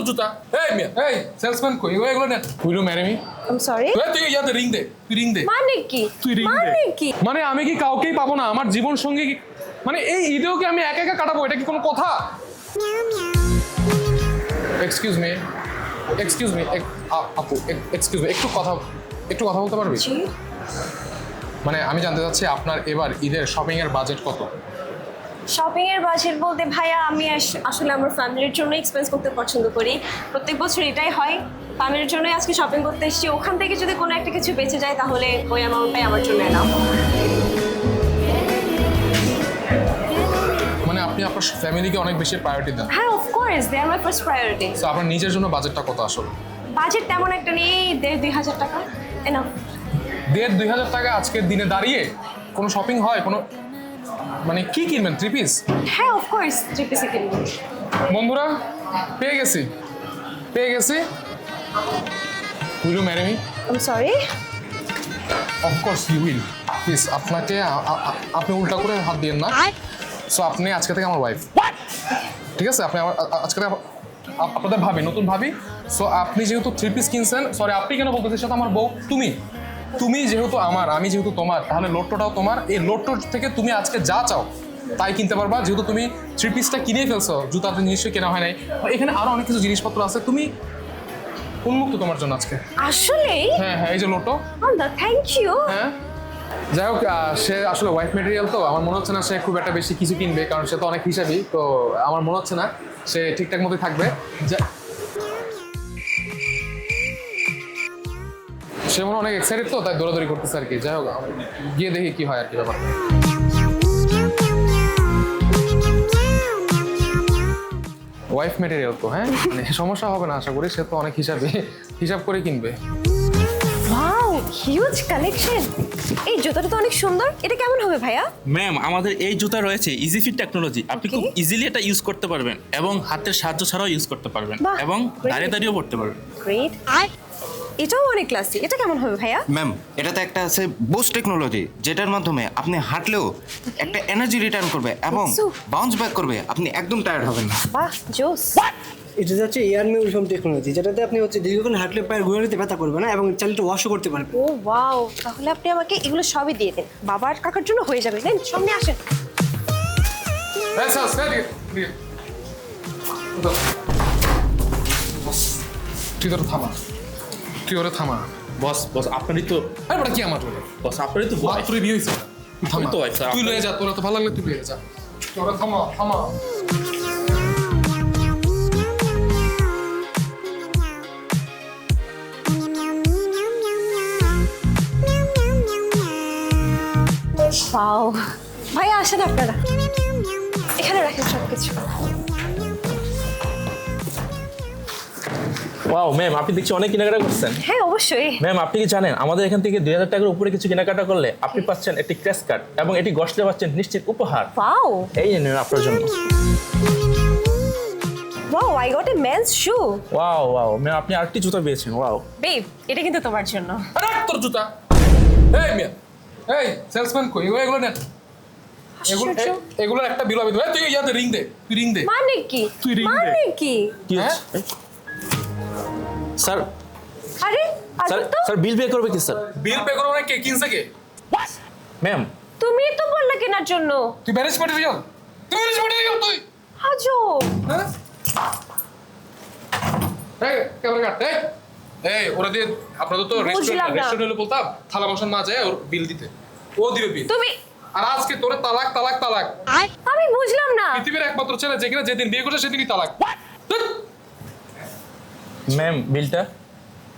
তোর জুতা। এই মিয়া এই সেলসম্যান কই? ও এগুলো নেন will you marry me I am sorry তুই ইয়াতে রিং দে তুই রিং দে। মানে কি? তুই রিং দে। মানে কি? মানে আমি কি কাউকেই পাবো না? আমার জীবন সঙ্গী কি মানে এই ঈদেও কি আমি একা একা কাটাবো? এটা কি কোনো কথা? এক্সকিউজ মি এক্সকিউজ মি আপু এক্সকিউজ মি একটু কথা একটু কথা বলতে পারবি? মানে আমি জানতে চাচ্ছি আপনার এবার ঈদের শপিং এর বাজেট কত? শপিং এর বাজেট বলতে ভাইয়া আমি আস- আসলে আমার ফ্যামিলির জন্য এক্সপেন্স করতে পছন্দ করি। প্রত্যেক বছর এটাই হয়। ফ্যামিলির জন্যই আজকে শপিং করতে এসেছি। ওখান থেকে যদি কোনো একটা কিছু বেঁচে যায় তাহলে ওই অ্যামাউন্টটাই আমার জন্য এনাফ। মানে আপনি আপনার ফ্যামিলিকে অনেক বেশি প্রায়োরিটি দেন। হ্যাঁ of course they are my first priority so আপনার নিজের জন্য বাজেটটা কত আসলে? বাজেট তেমন একটা নেই দেড় দুই হাজার টাকা এনাফ দেড় দুই হাজার টাকা আজকের দিনে দাঁড়িয়ে কোনো শপিং হয়? কোনো মানে কি কিনবেন? থ্রি পিস হ্যাঁ অফকোর্স থ্রি পিসে কিনবো। বন্ধুরা পেয়ে গেছি। পেয়ে গেছি। Will you marry me I am sorry of course you will please আপনাকে আপনি উল্টা করে হাত দিয়েন না। সো আপনি আজকে থেকে আমার ওয়াইফ ঠিক আছে? আপনি আমার আজকে থেকে আপ- আপ- আপনাদের ভাবি নতুন ভাবি। সো আপনি যেহেতু থ্রি পিস কিনছেন সরি আপনি কেন বলতেছেন সেটা আমার বউ তুমি। তুমি যেহেতু আমার আমি যেহেতু তোমার তাহলে লোট্টোটাও তোমার। এই লোট্টোর থেকে তুমি আজকে যা চাও তাই কিনতে পারবা। যেহেতু তুমি থ্রি পিসটা কিনেই ফেলছো জুতা তো নিশ্চয়ই কেনা হয় নাই। এখানে আরও অনেক কিছু জিনিসপত্র আছে। তুমি উন্মুক্ত তোমার জন্য আজকে। আসলে হ্যাঁ হ্যাঁ এই যে লোটো। থ্যাংক ইউ হ্যাঁ। যাই হোক সে আসলে ওয়াইফ মেটেরিয়াল তো আমার মনে হচ্ছে না সে খুব একটা বেশি কিছু কিনবে কারণ সে তো অনেক হিসাবই তো আমার মনে হচ্ছে না সে ঠিকঠাক মতোই থাকবে। সে মনে হয় অনেক এক্সাইটেড তো তাই দৌড়াদৌড়ি করতেছে আর কি। যাই হোক গিয়ে দেখি কি হয় আর কি ব্যাপার। ওয়াইফ মেটেরিয়াল তো হ্যাঁ? মানে সমস্যা হবে না আশা করি। সে তো অনেক হিসাবে হিসাব করে কিনবে। ওয়াও হিউজ কালেকশন এই জুতোটা তো অনেক সুন্দর। এটা কেমন হবে ভাইয়া? ম্যাম আমাদের এই জুতা রয়েছে ইজি ফিট টেকনোলজি আপনি খুব ইজিলি এটা ইউজ করতে পারবেন এবং হাতের সাহায্য ছাড়াও ইউজ করতে পারবেন এবং. দাঁড়িয়ে দাঁড়িয়েও পড়তে পারবেন। গ্রেট এটাও অনেক ক্লাসি এটা কেমন হবে ভাইয়া? ম্যাম এটাতে একটা আছে বুস্ট টেকনোলজি যেটার মাধ্যমে আপনি হাঁটলেও একটা এনার্জি রিটার্ন করবে এবং বাউন্স ব্যাক করবে। আপনি একদম টায়ার্ড হবেন না। বাহ জোস এটা হচ্ছে এয়ার মিউজিয়াম টেকনোলজি যেটাতে আপনি হচ্ছে দীর্ঘক্ষণ হাঁটলে পায়ের গোড়ালিতে ব্যথা করবে না এবং চালিটা ওয়াশও করতে পারবেন ও ওয়াও তাহলে আপনি আমাকে এগুলো সবই দিয়ে দেন। বাবার কাকার জন্য হয়ে যাবে দেন সামনে আসেন। তুই তোর থামা। তুই ওরে থামা। বস বস আপনারই তো আরে বড় কি আমার বস আপনারই তো wife। মাত্রই বিয়ে তুই থামা। তো wife, তুই লয়ে যা তোর তো ভালো লাগলে তুই লয়ে যা। তুই ওরে থামা। থামা ভাইয়া আসেন আপনারা। এখানে রাখেন সব কিছু ওয়াও ম্যাম আপনি দেখছি অনেক কেনাকাটা করছেন। হ্যাঁ অবশ্যই। ম্যাম আপনি কি জানেন আমাদের এখান থেকে দুই হাজার টাকার উপরে কিছু কেনাকাটা করলে আপনি পাচ্ছেন একটি ক্র্যাশ কার্ড এবং এটি গসলে পাচ্ছেন নিশ্চিত উপহার। ওয়াও এই নিন আপনার জন্য। Wow I got a men's shoe wow wow ma'am আপনি আরেকটি জুতা পেয়েছেন ওয়াও বেব এটা কিন্তু তোমার জন্য। আরে তোর জুতা। এই মিয়া এই সেলসম্যান কই? এগুলো নেন এগুলো এগুলোর একটা বিল হবে তুই ইয়াতে রিং দে তুই রিং দে। মানে কি? তুই ring দে। মানে কি? কি হ্যাঁ? স্যার আরে স্যার স্যার বিল পে করবে কি স্যার? বিল পে করব কে কিনছে কে? ম্যাম তুমি তো বললে কেনার জন্য। তুই ম্যাটেরিয়াল তুই ম্যাটেরিয়াল তুই? আজব। হ্যাঁ? এই ক্যামেরা কাট এই এই ওরা দিয়ে আপনাদের তো রেস্টুরেন্ট না। রেস্টুরেন্ট হলে বলতাম থালা বাসন না যায় ওর বিল দিতে। ও দিবে বিল। তুমি আর আজকে তোরে তালাক তালাক তালাক। আমি বুঝলাম না। পৃথিবীর একমাত্র ছেলে যেখানে যেদিন বিয়ে করছে সেদিনই তালাক। ম্যাম বিলটা